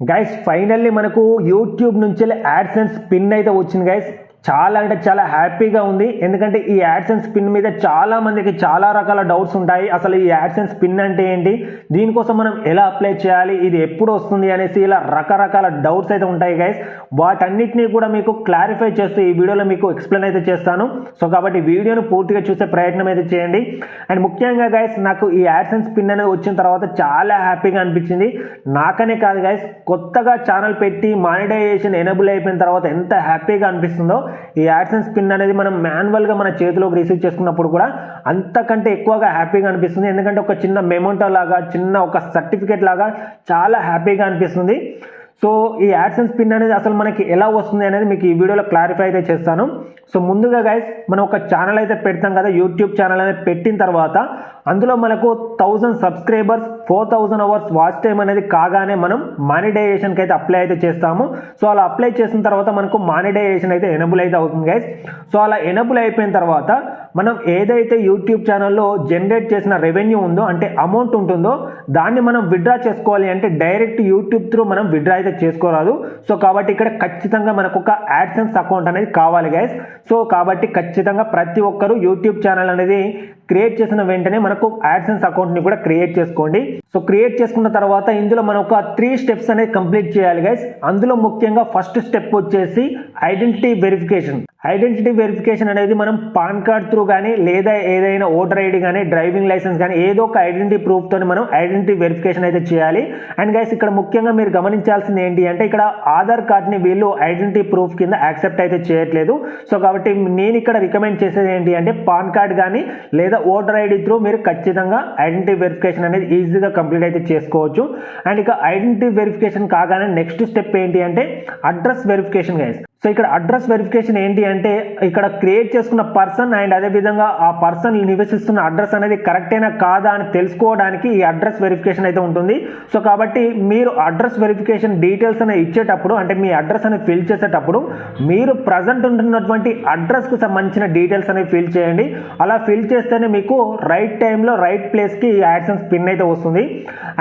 Guys finally మనకు YouTube నుంచి AdSense pin అయితే వచ్చింది గైస్ చాలా అంటే చాలా హ్యాపీగా ఉంది. ఎందుకంటే ఈ యాడ్సెన్స్ పిన్ మీద చాలా మందికి చాలా రకాల డౌట్స్ ఉంటాయి. అసలు ఈ యాడ్సెన్స్ పిన్ అంటే ఏంటి? దీనికోసం మనం ఎలా అప్లై చేయాలి? ఇది ఎప్పుడు వస్తుంది అనేసి ఇలా రకరకాల డౌట్స్ అయితే ఉంటాయి గైస్. వాటన్నిటిని కూడా మీకు క్లారిఫై చేస్తూ ఈ వీడియోలో మీకు ఎక్స్ప్లెయిన్ అయితే చేస్తాను. సో కాబట్టి వీడియోను పూర్తిగా చూసే ప్రయత్నం అయితే చేయండి. అండ్ ముఖ్యంగా గైస్ నాకు ఈ యాడ్సెన్స్ పిన్ అనేది వచ్చిన తర్వాత చాలా హ్యాపీగా అనిపించింది. నాకనే కాదు గైస్ కొత్తగా ఛానల్ పెట్టి మానిటైజేషన్ ఎనబుల్ అయిపోయిన తర్వాత ఎంత హ్యాపీగా అనిపిస్తుందో ఈ యాడ్సెన్స్ పిన్ అనేది మనం మాన్యువల్గా మన చేతిలోకి రిసీవ్ చేసుకున్నప్పుడు కూడా అంతకంటే ఎక్కువగా హ్యాపీగా అనిపిస్తుంది. ఎందుకంటే ఒక చిన్న మెమోంటో లాగా చిన్న ఒక సర్టిఫికేట్ లాగా చాలా హ్యాపీగా అనిపిస్తుంది. సో ఈ యాడ్సెన్స్ పిన్ అనేది అసలు మనకి ఎలా వస్తుంది అనేది మీకు ఈ వీడియోలో క్లారిఫై అయితే చేస్తాను. సో ముందుగా గైస్ మనం ఒక ఛానల్ అయితే పెడతాం కదా యూట్యూబ్ ఛానల్ అనేది పెట్టిన తర్వాత అందులో మనకు thousand subscribers four thousand hours watch time అనేది కాగానే మనం మానిటైజేషన్కి అయితే అప్లై అయితే చేస్తాము. సో అలా అప్లై చేసిన తర్వాత మనకు మానిటైజేషన్ అయితే ఎనబుల్ అయితే అవుతుంది గైస్ సో అలా ఎనబుల్ అయిపోయిన తర్వాత మనం ఏదైతే యూట్యూబ్ ఛానల్లో జనరేట్ చేసిన రెవెన్యూ ఉందో అంటే అమౌంట్ ఉంటుందో దాన్ని మనం విత్డ్రా చేసుకోవాలి అంటే డైరెక్ట్ యూట్యూబ్ త్రూ మనం విత్డ్రా అయితే చేసుకోరాదు. సో కాబట్టి ఇక్కడ ఖచ్చితంగా మనకు ఒక యాడ్సెన్స్ అకౌంట్ అనేది కావాలి గైస్ సో కాబట్టి ఖచ్చితంగా ప్రతి ఒక్కరూ యూట్యూబ్ ఛానల్ అనేది క్రియేట్ చేసిన వెంటనే మనకు యాడ్సెన్స్ అకౌంట్ని కూడా క్రియేట్ చేసుకోండి. సో క్రియేట్ చేసుకున్న తర్వాత ఇందులో మనం ఒక త్రీ స్టెప్స్ అనేది కంప్లీట్ చేయాలి గైస్ అందులో ముఖ్యంగా ఫస్ట్ స్టెప్ వచ్చేసి ఐడెంటిటీ వెరిఫికేషన్ ఐడెంటిటీ వెరిఫికేషన్ అనేది మనం పాన్ కార్డ్ త్రూ కానీ లేదా ఏదైనా ఓటర్ ఐడి కానీ డ్రైవింగ్ లైసెన్స్ కానీ ఏదో ఒక ఐడెంటిటీ ప్రూఫ్ మనం ఐడెంటిటీ వెరిఫికేషన్ అయితే చేయాలి. అండ్ గైస్ ఇక్కడ ముఖ్యంగా మీరు గమనించాల్సింది ఏంటి అంటే ఇక్కడ ఆధార్ కార్డ్ని వీళ్ళు ఐడెంటిటీ ప్రూఫ్ కింద యాక్సెప్ట్ అయితే చేయట్లేదు. సో కాబట్టి నేను ఇక్కడ రికమెండ్ చేసేది ఏంటి అంటే పాన్ కార్డ్ కానీ లేదా ఓటర్ ఐడి త్రూ మీరు ఖచ్చితంగా ఐడెంటిటీ వెరిఫికేషన్ అనేది ఈజీగా కంప్లీట్ అయితే చేసుకోవచ్చు. అండ్ ఇక ఐడెంటిటీ వెరిఫికేషన్ కాగానే నెక్స్ట్ స్టెప్ ఏంటి అంటే అడ్రస్ వెరిఫికేషన్ గైస్ సో ఇక్కడ అడ్రస్ వెరిఫికేషన్ ఏంటి అంటే ఇక్కడ క్రియేట్ చేసుకున్న పర్సన్ అండ్ అదే విధంగా ఆ పర్సన్ నివసిస్తున్న అడ్రస్ అనేది కరెక్టేనా కాదా అని తెలుసుకోవడానికి ఈ అడ్రస్ వెరిఫికేషన్ అయితే ఉంటుంది. సో కాబట్టి మీరు అడ్రస్ వెరిఫికేషన్ డీటెయిల్స్ అనేది ఇచ్చేటప్పుడు అంటే మీ అడ్రస్ అనేది ఫిల్ చేసేటప్పుడు మీరు ప్రజెంట్ ఉంటున్నటువంటి అడ్రస్కు సంబంధించిన డీటెయిల్స్ అనేవి ఫిల్ చేయండి. అలా ఫిల్ చేస్తేనే మీకు రైట్ టైంలో రైట్ ప్లేస్కి ఈ యాడ్సెన్స్ పిన్ అయితే వస్తుంది.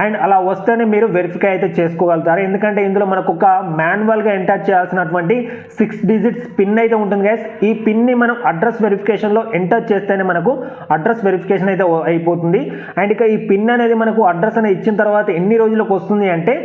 అండ్ అలా వస్తేనే మీరు వెరిఫై అయితే చేసుకోగలుగుతారు. ఎందుకంటే ఇందులో మనకు ఒక మాన్యువల్గా ఎంటర్ చేయాల్సినటువంటి సిక్స్ డిజిట్స్ పిన్ అయితే ఉంటుంది గైస్ ఈ పిన్ని మనం అడ్రస్ వెరిఫికేషన్లో ఎంటర్ చేస్తేనే మనకు అడ్రస్ వెరిఫికేషన్ అయితే అయిపోతుంది. అండ్ ఇక ఈ పిన్ అనేది మనకు అడ్రస్ అనేది ఇచ్చిన తర్వాత ఎన్ని రోజులకు వస్తుంది అంటే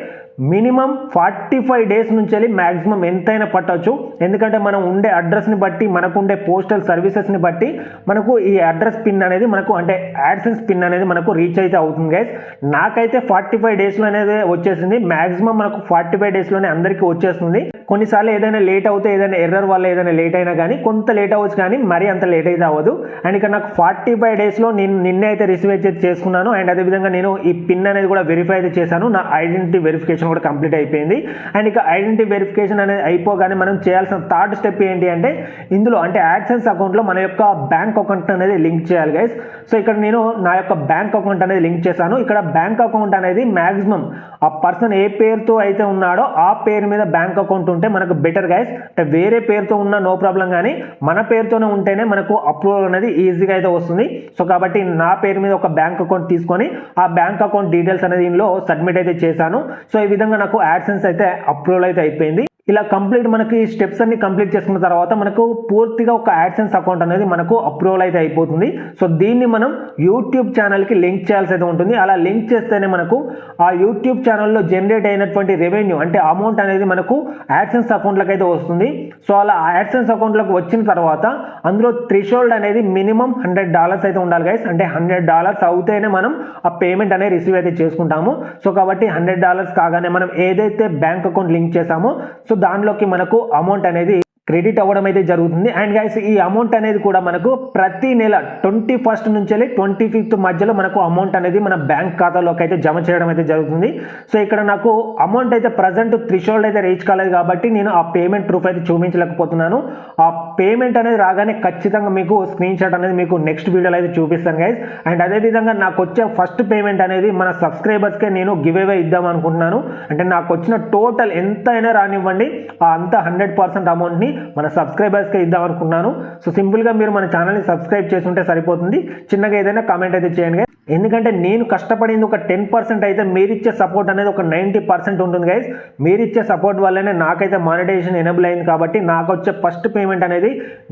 మినిమం ఫార్టీ ఫైవ్ డేస్ నుంచి వెళ్ళి మ్యాక్సిమం ఎంతైనా పట్టవచ్చు. ఎందుకంటే మనం ఉండే అడ్రస్ని బట్టి మనకు ఉండే పోస్టల్ సర్వీసెస్ని బట్టి మనకు ఈ అడ్రస్ పిన్ అనేది మనకు అంటే యాడ్సెన్స్ పిన్ అనేది మనకు రీచ్ అయితే అవుతుంది గైస్ నాకైతే ఫార్టీ ఫైవ్ డేస్లో అనేది వచ్చేసింది. మ్యాక్సిమం మనకు ఫార్టీ ఫైవ్ డేస్లోనే అందరికీ వచ్చేస్తుంది. కొన్నిసార్లు ఏదైనా లేట్ అవుతే ఏదైనా ఎర్రర్ వల్ల ఏదైనా లేట్ అయినా కానీ కొంత లేట్ అవ్వచ్చు కానీ మరీ అంత లేట్ అయితే అవ్వదు. అండ్ ఇక్కడ నాకు ఫార్టీ ఫైవ్ డేస్లో నేను నిన్నే అయితే రిసీవ్ అయితే చేసుకున్నాను. అండ్ అదేవిధంగా నేను ఈ పిన్ అనేది కూడా వెరిఫై అయితే చేశాను. నా ఐడెంటిటీ వెరిఫికేషన్ కూడా కంప్లీట్ అయిపోయింది. అండ్ ఇక ఐడెంటిటీ వెరిఫికేషన్ అనేది అయిపోగానే మనం చేయాల్సిన థర్డ్ స్టెప్ ఏంటి అంటే ఇందులో అంటే యాక్సెన్స్ అకౌంట్లో మన యొక్క బ్యాంక్ అకౌంట్ అనేది లింక్ చేయాలి గైస్ సో ఇక్కడ నేను నా యొక్క బ్యాంక్ అకౌంట్ అనేది లింక్ చేశాను. ఇక్కడ బ్యాంక్ అకౌంట్ అనేది మాక్సిమం ఆ పర్సన్ ఏ పేరుతో అయితే ఉన్నాడో ఆ పేరు మీద బ్యాంక్ అకౌంట్ ఉంటే మనకు బెటర్ గైస్ అంటే వేరే పేరుతో ఉన్న నో ప్రాబ్లం కానీ మన పేరుతోనే ఉంటేనే మనకు అప్రూవల్ అనేది ఈజీగా అయితే వస్తుంది. సో కాబట్టి నా పేరు మీద ఒక బ్యాంక్ అకౌంట్ తీసుకొని ఆ బ్యాంక్ అకౌంట్ డీటెయిల్స్ అనేది ఇందులో సబ్మిట్ అయితే చేశాను. సో ఈ విధంగా నాకు యాడ్సెన్స్ అయితే అప్రూవల్ అయితే అయిపోయింది. ఇలా కంప్లీట్ మనకి స్టెప్స్ అన్ని కంప్లీట్ చేసుకున్న తర్వాత మనకు పూర్తిగా ఒక యాడ్సెన్స్ అకౌంట్ అనేది మనకు అప్రూవల్ అయితే అయిపోతుంది. సో దీన్ని మనం యూట్యూబ్ ఛానల్కి లింక్ చేయాల్సి అయితే ఉంటుంది. అలా లింక్ చేస్తేనే మనకు ఆ యూట్యూబ్ ఛానల్లో జనరేట్ అయినటువంటి రెవెన్యూ అంటే అమౌంట్ అనేది మనకు యాడ్సెన్స్ అకౌంట్లకు అయితే వస్తుంది. సో అలా యాడ్సెన్స్ అకౌంట్లకు వచ్చిన తర్వాత అందులో త్రిషోల్డ్ అనేది మినిమం హండ్రెడ్ డాలర్స్ అయితే ఉండాలి గైస్ అంటే హండ్రెడ్ డాలర్స్ అవుతేనే మనం ఆ పేమెంట్ అనేది రిసీవ్ అయితే చేసుకుంటాము. సో కాబట్టి హండ్రెడ్ డాలర్స్ కాగానే మనం ఏదైతే బ్యాంక్ అకౌంట్ లింక్ చేసామో సో దానిలోకి మనకు అమౌంట్ అనేది క్రెడిట్ అవ్వడం అయితే జరుగుతుంది. అండ్ గైస్ ఈ అమౌంట్ అనేది కూడా మనకు ప్రతి నెల ట్వంటీ ఫస్ట్ నుంచి వెళ్ళి ట్వంటీ ఫిఫ్త్ మధ్యలో మనకు అమౌంట్ అనేది మన బ్యాంక్ ఖాతాలోకి అయితే జమ చేయడం అయితే జరుగుతుంది. సో ఇక్కడ నాకు అమౌంట్ అయితే ప్రజెంట్ త్రిషోల్డ్ అయితే రీచ్ కాలేదు కాబట్టి నేను ఆ పేమెంట్ ప్రూఫ్ అయితే చూపించలేకపోతున్నాను. ఆ పేమెంట్ అనేది రాగానే ఖచ్చితంగా మీకు స్క్రీన్ షాట్ అనేది మీకు నెక్స్ట్ వీడియోలో అయితే చూపిస్తాను గైస్ అండ్ అదేవిధంగా నాకు వచ్చే ఫస్ట్ పేమెంట్ అనేది మన సబ్స్క్రైబర్స్కే నేను గివ్ అవే ఇద్దాం అనుకుంటున్నాను. అంటే నాకు వచ్చిన టోటల్ ఎంత అయినా రానివ్వండి. ఆ అంత హండ్రెడ్ పర్సెంట్ అమౌంట్ని మన సబ్స్క్రైబర్స్కి ఇద్దాం అనుకున్నాను సో సింపుల్గా మీరు మన ఛానల్ని సబ్స్క్రైబ్ చేసుంటే సరిపోతుంది. చిన్నగా ఏదైనా కామెంట్ అయితే చేయండి. ఎందుకంటే నేను కష్టపడింది ఒక టెన్ పర్సెంట్ అయితే మీరు ఇచ్చే సపోర్ట్ అనేది ఒక నైంటీ పర్సెంట్ ఉంటుంది గైస్ మీరు ఇచ్చే సపోర్ట్ వల్లనే నాకైతే మానిటైజేషన్ ఎనబుల్ అయింది కాబట్టి నాకు వచ్చే ఫస్ట్ పేమెంట్ అనేది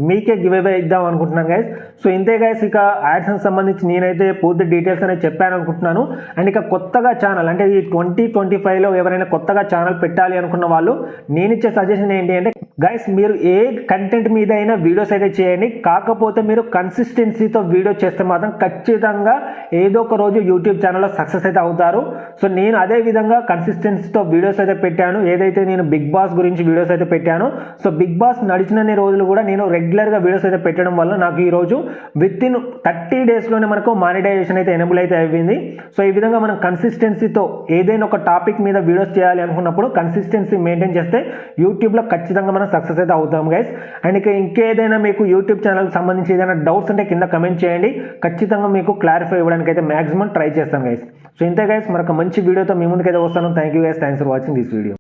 మీకే గివ్ అవే ఇద్దాం అనుకుంటున్నాను గైస్ సో ఇంతే గైస్ ఇక యాడ్సెన్స్ సంబంధించి నేనైతే పూర్తి డీటెయిల్స్ అనేది చెప్పాను అనుకుంటున్నాను. అండ్ ఇక కొత్తగా ఛానల్ అంటే ఈ ట్వంటీ ట్వంటీ ఫైవ్లో ఎవరైనా కొత్తగా ఛానల్ పెట్టాలి అనుకున్న వాళ్ళు నేను ఇచ్చే సజెషన్ ఏంటి అంటే గైస్ మీరు ఏ కంటెంట్ మీద అయినా వీడియోస్ అయితే చేయండి. కాకపోతే మీరు కన్సిస్టెన్సీతో వీడియో చేస్తే మాత్రం ఖచ్చితంగా ఏ ఏదో ఒక రోజు యూట్యూబ్ ఛానల్లో సక్సెస్ అయితే అవుతారు. సో నేను అదే విధంగా కన్సిస్టెన్సీతో వీడియోస్ అయితే పెట్టాను. ఏదైతే నేను బిగ్ బాస్ గురించి వీడియోస్ అయితే పెట్టాను సో బిగ్ బాస్ నడిచినన్ని రోజులు కూడా నేను రెగ్యులర్గా వీడియోస్ అయితే పెట్టడం వల్ల నాకు ఈ రోజు విత్ ఇన్ థర్టీ డేస్లోనే మనకు మానిటైజేషన్ అయితే ఎనబుల్ అయితే అయింది సో ఈ విధంగా మనం కన్సిస్టెన్సీతో ఏదైనా ఒక టాపిక్ మీద వీడియోస్ చేయాలి అనుకున్నప్పుడు కన్సిస్టెన్సీ మెయింటైన్ చేస్తే యూట్యూబ్లో ఖచ్చితంగా మనం సక్సెస్ అయితే అవుతాం గైస్ అండ్ ఇక ఇంకేదైనా మీకు యూట్యూబ్ ఛానల్కి సంబంధించి ఏదైనా డౌట్స్ ఉంటే కింద కమెంట్ చేయండి. ఖచ్చితంగా మీకు క్లారిఫై ఇవ్వడానికి అయితే మ్యాక్సిమం ట్రై చేస్తాను గైస్ సో ఇంతే గైస్ మరొక మంచి వీడియోతో మీ ముందుకైతే వస్తాను. Thank you guys thanks for watching this video